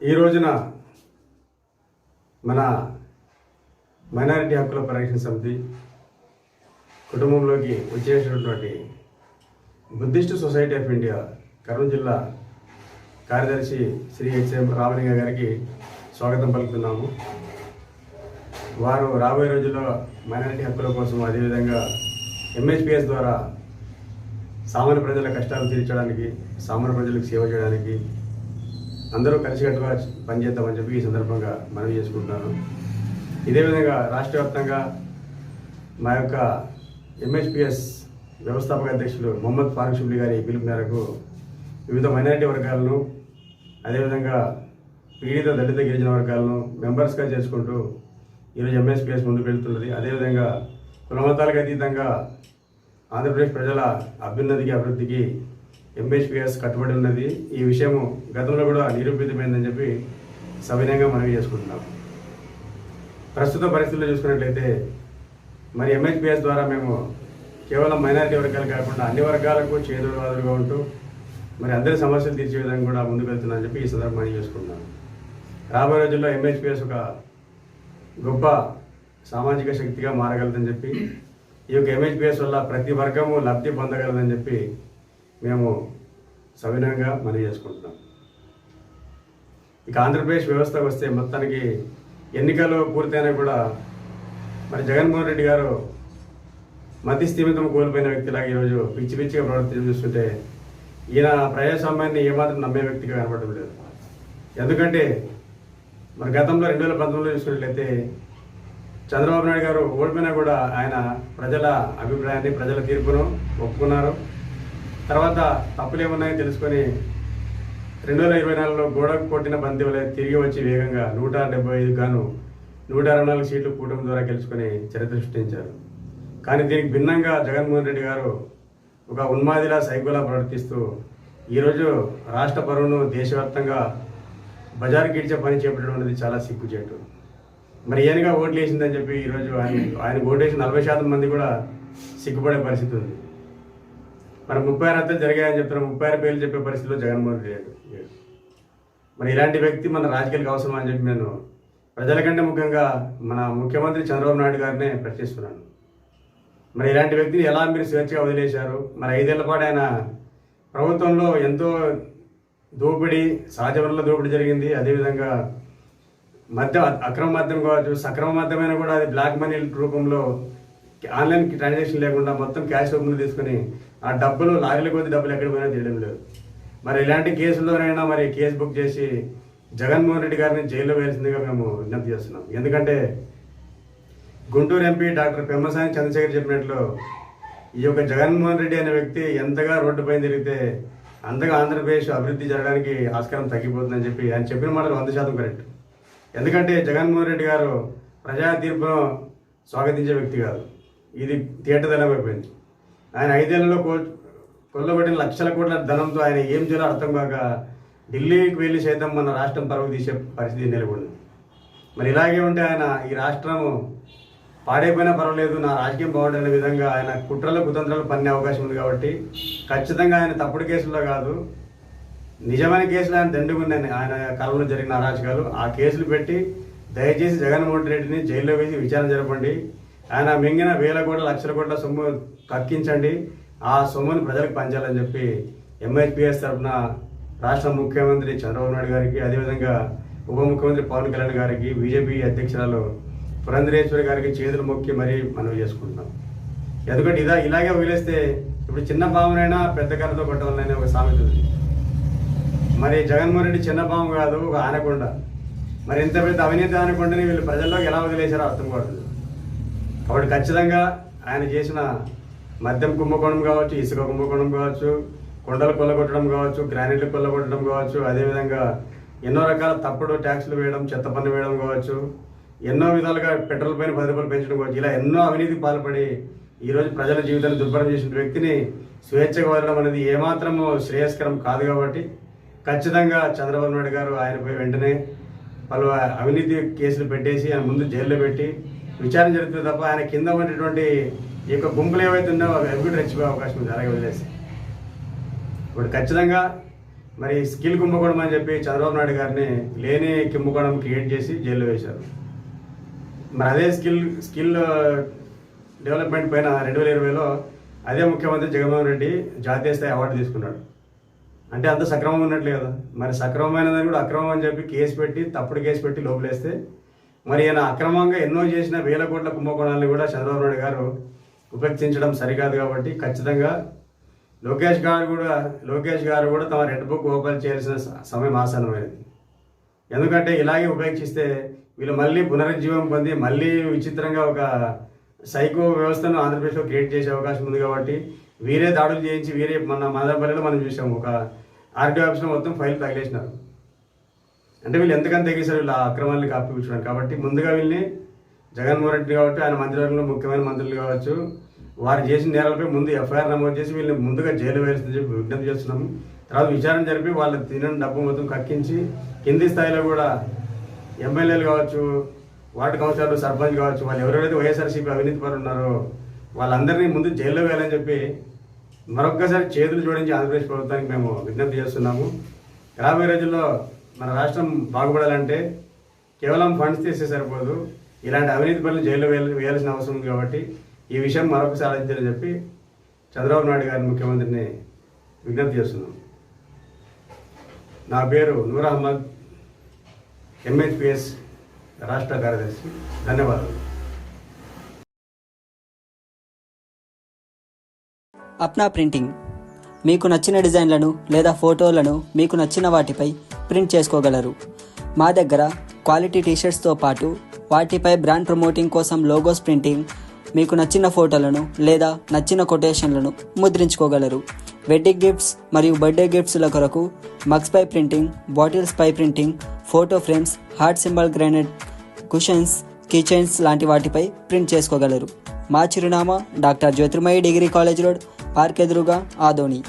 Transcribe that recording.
ఈ రోజున మన మైనారిటీ హక్కుల పరిరక్షణ సమితి కుటుంబంలోకి వచ్చేసినటువంటి Buddhist Society of India Kurnool జిల్లా కార్యదర్శి శ్రీ హెచ్ఎం రామలింగ గారికి స్వాగతం పలుకుతున్నాము. వారు రాబోయే రోజుల్లో మైనారిటీ హక్కుల కోసం అదేవిధంగా ఎంహెచ్పిఎస్ ద్వారా సామాన్య ప్రజల కష్టాలు తీర్చడానికి సామాన్య ప్రజలకు సేవ చేయడానికి అందరూ కలిసికట్టుగా పనిచేద్దామని చెప్పి ఈ సందర్భంగా మనవి చేసుకుంటున్నాను. ఇదే విధంగా రాష్ట్ర వ్యాప్తంగా మా యొక్క ఎంహెచ్పిఎస్ వ్యవస్థాపక అధ్యక్షులు మొహమ్మద్ ఫారూక్ షిబ్లీ గారి పిలుపు మేరకు వివిధ మైనారిటీ వర్గాలను అదేవిధంగా పీడిత దళిత గిరిజన వర్గాలను మెంబర్స్గా చేసుకుంటూ ఈరోజు ఎంఎస్పిఎస్ ముందుకు వెళ్తున్నది. అదేవిధంగా కులమతాలకు అతీతంగా ఆంధ్రప్రదేశ్ ప్రజల అభ్యున్నతికి అభివృద్ధికి ఎంహెచ్పిఎస్ కట్టుబడి ఉన్నది. ఈ విషయము గతంలో కూడా నిరూపితమైందని చెప్పి సవినయంగా మనవి చేసుకుంటున్నాం. ప్రస్తుత పరిస్థితుల్లో చూసుకున్నట్లయితే మరి ఎంహెచ్పిఎస్ ద్వారా మేము కేవలం మైనారిటీ వర్గాలు కాకుండా అన్ని వర్గాలకు చేదోడువాదులుగా ఉంటూ మరి అందరి సమస్యలు తీర్చే విధంగా కూడా ముందుకు వెళ్తున్నామని చెప్పి ఈ సందర్భంగా చేసుకుంటున్నాం. రాబోయే రోజుల్లో ఎంహెచ్పిఎస్ ఒక గొప్ప సామాజిక శక్తిగా మారగలదని చెప్పి ఈ యొక్క ఎంహెచ్పిఎస్ వల్ల ప్రతి వర్గము లబ్ధి పొందగలదని చెప్పి మేము సవినంగా మనవి చేసుకుంటున్నాం. ఇక ఆంధ్రప్రదేశ్ వ్యవస్థకు వస్తే మొత్తానికి ఎన్నికలు పూర్తయినా కూడా మరి జగన్మోహన్ రెడ్డి గారు మతి స్థిమితం కోల్పోయిన వ్యక్తిలాగా ఈరోజు పిచ్చి పిచ్చిగా ప్రవర్తన చూస్తుంటే ఈయన ప్రజాస్వామ్యాన్ని ఏమాత్రం నమ్మే వ్యక్తిగా కనపడడం లేదు. ఎందుకంటే మరి గతంలో రెండు వేల పంతొమ్మిదిలో చూసుకున్నట్లయితే చంద్రబాబు నాయుడు గారు ఓడిపోయినా కూడా ఆయన ప్రజల అభిప్రాయాన్ని ప్రజల తీర్పును ఒప్పుకున్నారు. తర్వాత తప్పులు ఏమున్నాయో తెలుసుకొని రెండు వేల ఇరవై నాలుగులో గోడకు కొట్టిన బంతి వలె తిరిగి వచ్చి వేగంగా నూట డెబ్బై ఐదు గాను నూట అరవై నాలుగు సీట్లు కూటమి ద్వారా గెలుచుకొని చరిత్ర సృష్టించారు. కానీ దీనికి భిన్నంగా జగన్మోహన్ రెడ్డి గారు ఒక ఉన్మాదిలా సైకోలా ప్రవర్తిస్తూ ఈరోజు రాష్ట్ర పరువును దేశవ్యాప్తంగా బజారు గిడిచే పని చేపట్టడం అనేది చాలా సిగ్గుచేటు. మరి ఈయనగా ఓట్లు వేసిందని చెప్పి ఈరోజు ఆయన ఆయన ఓటేసిన నలభై శాతం మంది కూడా సిగ్గుపడే పరిస్థితి ఉంది. మరి ముప్పై ఆరు హత్యలు జరిగాయని చెప్తున్నారు ముప్పై ఆరు పేర్లు చెప్పే పరిస్థితిలో జగన్మోహన్ రెడ్డి మరి ఇలాంటి వ్యక్తి మన రాజకీయాలకు అవసరం అని చెప్పి నేను ప్రజల కంటే ముఖ్యంగా మన ముఖ్యమంత్రి చంద్రబాబు నాయుడు గారినే ప్రశ్నిస్తున్నాను. మరి ఇలాంటి వ్యక్తిని ఎలా మీరు స్వేచ్ఛగా వదిలేశారు? మరి ఐదేళ్ళ పాటు ఆయన ప్రభుత్వంలో ఎంతో దోపిడీ సహజ వనరుల దోపిడీ జరిగింది. అదేవిధంగా మద్యం అక్రమ మద్యం కావచ్చు సక్రమ మద్యమైన కూడా అది బ్లాక్ మనీ రూపంలో ఆన్లైన్ ట్రాన్సాక్షన్ లేకుండా మొత్తం క్యాష్ రూపంలో తీసుకుని ఆ డబ్బులు లారీల కొద్ది డబ్బులు ఎక్కడ పోయినా తెలియడం లేదు మరి ఇలాంటి కేసుల్లోనైనా మరి కేసు బుక్ చేసి జగన్మోహన్ రెడ్డి గారిని జైల్లో వేయాల్సిందిగా మేము విజ్ఞప్తి చేస్తున్నాం. ఎందుకంటే గుంటూరు ఎంపీ డాక్టర్ పెమ్మసాని చంద్రశేఖర్ చెప్పినట్లు ఈ యొక్క జగన్మోహన్ రెడ్డి అనే వ్యక్తి ఎంతగా రోడ్డుపై తిరిగితే అంతగా ఆంధ్రప్రదేశ్ అభివృద్ధి జరగడానికి ఆస్కారం తగ్గిపోతుందని చెప్పి ఆయన చెప్పిన మాటలు వంద శాతం కరెక్ట్. ఎందుకంటే జగన్మోహన్ రెడ్డి గారు ప్రజా తీర్పును స్వాగతించే వ్యక్తి కాదు. ఇది తీయటదనం అయిపోయింది. ఆయన ఐదేళ్ళలో కో కొల్లబడిన లక్షల కోట్ల ధనంతో ఆయన ఏం చేయాలో అర్థం కాక ఢిల్లీకి వెళ్ళి సైతం మన రాష్ట్రం పరుగు తీసే పరిస్థితి నెలకొంది. మరి ఇలాగే ఉంటే ఆయన ఈ రాష్ట్రం పాడైపోయినా పర్వాలేదు నా రాజకీయం బాగుండే విధంగా ఆయన కుట్రలు కుతంత్రాలు పన్నే అవకాశం ఉంది కాబట్టి ఖచ్చితంగా ఆయన తప్పుడు కేసుల్లో కాదు నిజమైన కేసులు ఆయన దండుకున్నాయి ఆయన కాలంలో జరిగిన అరాచకాలు ఆ కేసులు పెట్టి దయచేసి జగన్మోహన్ రెడ్డిని జైల్లో వేసి విచారణ జరపండి. ఆయన మింగిన వేల కోట్ల లక్షల కోట్ల సొమ్ము కక్కించండి. ఆ సొమ్ముని ప్రజలకు పంచాలని చెప్పి ఎంఐపిఎస్ తరఫున రాష్ట్ర ముఖ్యమంత్రి చంద్రబాబు నాయుడు గారికి అదేవిధంగా ఉప ముఖ్యమంత్రి పవన్ కళ్యాణ్ గారికి బీజేపీ అధ్యక్షురాలు పురంధరేశ్వరి గారికి చేతులు మొక్కి మరీ మనవి చేసుకుంటున్నాం. ఎందుకంటే ఇదా ఇలాగే వదిలేస్తే ఇప్పుడు చిన్న పామునైనా పెద్ద కర్రతో కొట్టవాలనే ఒక సామెత ఉంది. మరి జగన్మోహన్ రెడ్డి చిన్న కాదు ఒక ఆనకొండ. మరి ఇంత పెద్ద అవినీతి ఆనకొండని వీళ్ళు ప్రజల్లోకి ఎలా వదిలేశారో అర్థం కావట్లేదు. కాబట్టి ఖచ్చితంగా ఆయన చేసిన మద్యం కుంభకోణం కావచ్చు ఇసుక కుంభకోణం కావచ్చు కొండలు కొల్లగొట్టడం కావచ్చు గ్రానైట్లు కొల్లగొట్టడం కావచ్చు అదేవిధంగా ఎన్నో రకాల తప్పుడు ట్యాక్సులు వేయడం చెత్త పన్ను వేయడం కావచ్చు ఎన్నో విధాలుగా పెట్రోల్ పైన పది రూపాయలు పెంచడం కావచ్చు ఇలా ఎన్నో అవినీతి పాల్పడి ఈరోజు ప్రజల జీవితాన్ని దుర్భరం చేసిన వ్యక్తిని స్వేచ్ఛగా వదలడం అనేది ఏమాత్రము శ్రేయస్కరం కాదు కాబట్టి ఖచ్చితంగా చంద్రబాబు నాయుడు గారు ఆయనపై వెంటనే పలు అవినీతి కేసులు పెట్టేసి ఆయన ముందు జైల్లో పెట్టి విచారణ జరుగుతుంది తప్ప ఆయన కింద ఉన్నటువంటి ఈ యొక్క గుంపులు ఏవైతే ఉన్నాయో అవి కూడా రెచ్చిపోయే అవకాశం జరగవలేసి ఇప్పుడు ఖచ్చితంగా మరి స్కిల్ కుంభకోణం అని చెప్పి చంద్రబాబు నాయుడు గారిని లేని కుంభకోణం క్రియేట్ చేసి జైల్లో వేశారు. మరి అదే స్కిల్ స్కిల్ డెవలప్మెంట్ పైన రెండు వేల ఇరవైలో అదే ముఖ్యమంత్రి జగన్మోహన్ రెడ్డి జాతీయ స్థాయి అవార్డు తీసుకున్నాడు. అంటే అంత సక్రమం ఉన్నట్లే కదా. మరి సక్రమమైనదని కూడా అక్రమం అని చెప్పి కేసు పెట్టి తప్పుడు కేసు పెట్టి లోపలేస్తే మరి ఈయన అక్రమంగా ఎన్నో చేసిన వేల కోట్ల కుంభకోణాలను కూడా చంద్రబాబు నాయుడు గారు ఉపేక్షించడం సరికాదు కాబట్టి ఖచ్చితంగా లోకేష్ గారు కూడా లోకేష్ గారు కూడా తమ రెడ్ బుక్ ఓపెన్ చేయాల్సిన సమయం ఆసన్నమైనది. ఎందుకంటే ఇలాగే ఉపేక్షిస్తే వీళ్ళు మళ్ళీ పునరుజ్జీవం పొంది మళ్ళీ విచిత్రంగా ఒక సైకో వ్యవస్థను ఆంధ్రప్రదేశ్లో క్రియేట్ చేసే అవకాశం ఉంది కాబట్టి వీరే దాడులు చేయించి వీరే మన మదనపల్లిలో మనం చూసాం ఒక ఆర్టీ ఆఫీస్లో మొత్తం ఫైల్ తగిలేసినారు. అంటే వీళ్ళు ఎంతకని తెగేశారు వీళ్ళ అక్రమాన్ని కాపిపుచ్చడం కాబట్టి ముందుగా వీళ్ళని జగన్మోహన్ రెడ్డి కాబట్టి ఆయన మంత్రివర్గంలో ముఖ్యమైన మంత్రులు కావచ్చు. వారు చేసిన నేరాలపై ముందు ఎఫ్ఐఆర్ నమోదు చేసి వీళ్ళని ముందుగా జైలు వేయాల్సిందని చెప్పి విజ్ఞప్తి చేస్తున్నాము. తర్వాత విచారణ జరిపి వాళ్ళు తినని డబ్బు మొత్తం కక్కించి కింది స్థాయిలో కూడా ఎమ్మెల్యేలు కావచ్చు వార్డు కౌన్సిలర్లు సర్పంచ్ కావచ్చు వాళ్ళు ఎవరెవరైతే వైఎస్ఆర్సీపీ అవినీతి పరులు ఉన్నారో వాళ్ళందరినీ ముందు జైల్లో వేయాలని చెప్పి మరొక్కసారి చేతులు జోడించి ఆంధ్రప్రదేశ్ ప్రభుత్వానికి మేము విజ్ఞప్తి చేస్తున్నాము. రాబోయే రోజుల్లో మన రాష్ట్రం బాగుపడాలంటే కేవలం ఫండ్స్ తీస్తే సరిపోదు. ఇలాంటి అవినీతి పనులు జైల్లో వేయాల్సిన అవసరం ఉంది కాబట్టి ఈ విషయం మరొకసారి ఆలోచించాలని చెప్పి చంద్రబాబు నాయుడు గారి ముఖ్యమంత్రిని విజ్ఞప్తి చేస్తున్నాం. నా పేరు నూర్ అహ్మద్ ఎంహెచ్పిఎస్ రాష్ట్ర కార్యదర్శి ధన్యవాదాలు. అప్నా ప్రింటింగ్. మీకు నచ్చిన డిజైన్లను లేదా ఫోటోలను మీకు నచ్చిన వాటిపై ప్రింట్ చేసుకోగలరు. మా దగ్గర క్వాలిటీ టీషర్ట్స్తో పాటు వాటిపై బ్రాండ్ ప్రమోటింగ్ కోసం లోగోస్ ప్రింటింగ్ మీకు నచ్చిన ఫోటోలను లేదా నచ్చిన కొటేషన్లను ముద్రించుకోగలరు. వెడ్డింగ్ గిఫ్ట్స్ మరియు బర్త్డే గిఫ్ట్స్ల కొరకు మగ్స్ పై ప్రింటింగ్ బాటిల్స్ పై printing photo frames heart symbol granite cushions kitchens లాంటి వాటిపై ప్రింట్ చేసుకోగలరు. మా చిరునామా doctor Jyothirmayi degree college road park ఎదురుగా ఆదోని.